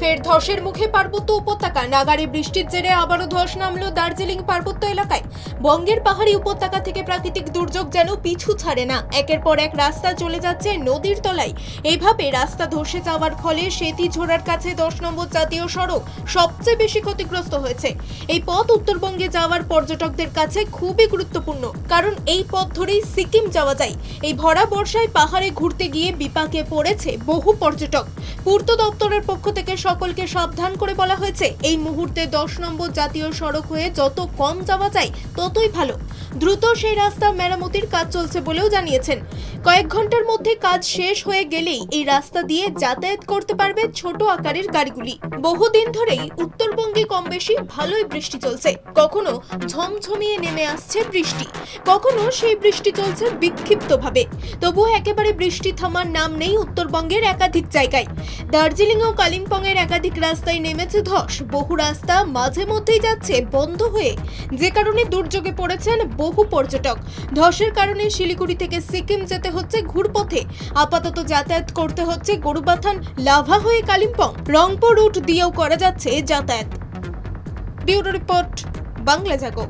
ফের ধসের মুখে পার্বত্য উপত্যকা। নাগারে বৃষ্টির জেরে আবারও ধস নামলো দার্জিলিং পার্বত্য এলাকায়। বঙ্গের পাহাড়ি উপত্যকা থেকে প্রাকৃতিক দুর্যোগ যেন পিছু ছাড়ে না। একের পর এক রাস্তা চলে যাচ্ছে নদীর তলায়। এইভাবে রাস্তা ধসে যাওয়ার ফলে সেতি ঝোড়ার কাছে দশ নম্বর জাতীয় সড়ক সবচেয়ে বেশি ক্ষতিগ্রস্ত হয়েছে। এই পথ উত্তরবঙ্গে যাওয়ার পর্যটকদের কাছে খুবই গুরুত্বপূর্ণ। কারণ এই পথ ধরেই সিকিম যাওয়া যায়। এই ভরা বর্ষায় পাহাড়ে ঘুরতে গিয়ে বিপাকে পড়েছে বহু পর্যটক। পূর্ত দপ্তরের পক্ষ থেকে সকলকে সাবধান করে বলা হয়েছে, এই মুহূর্তে দশ নম্বর জাতীয় সড়ক হয়ে যত কম যাওয়া যায় ততই ভালো। দ্রুত সেই রাস্তা মেরামতির কাজ চলছে বলেও জানিয়েছেন। কয়েক ঘণ্টার মধ্যে কাজ শেষ হয়ে গেলেই এই রাস্তা দিয়ে যাতায়াত করতে পারবে ছোট আকারের গাড়িগুলি। বহুদিন ধরেই উত্তরবঙ্গে কম বেশি ভালোই বৃষ্টি চলছে। কখনো ঝমঝমিয়ে নেমে আসছে বৃষ্টি, কখনো সেই বৃষ্টি চলছে বিক্ষিপ্তভাবে। তবুও একেবারে বৃষ্টি থামার নাম নেই উত্তরবঙ্গের একাধিক জায়গায়। দার্জিলিং ও কালিম্পং এর একাধিক রাস্তায় নেমেছে ধস। বহু রাস্তা মাঝে মধ্যেই যাচ্ছে বন্ধ হয়ে। যে কারণে দুর্যোগে পড়েছেন বহু পর্যটক। ধসের কারণে শিলিগুড়ি থেকে সিকিম যেতে হচ্ছে ঘুরপথে। আপাতত যাতায়াত করতে হচ্ছে গরুবাথান, লাভা হয়ে কালিম্পং। রংপুর রুট দিয়েও করা যাচ্ছে যাতায়াত। Bureau report, Bangla Jago.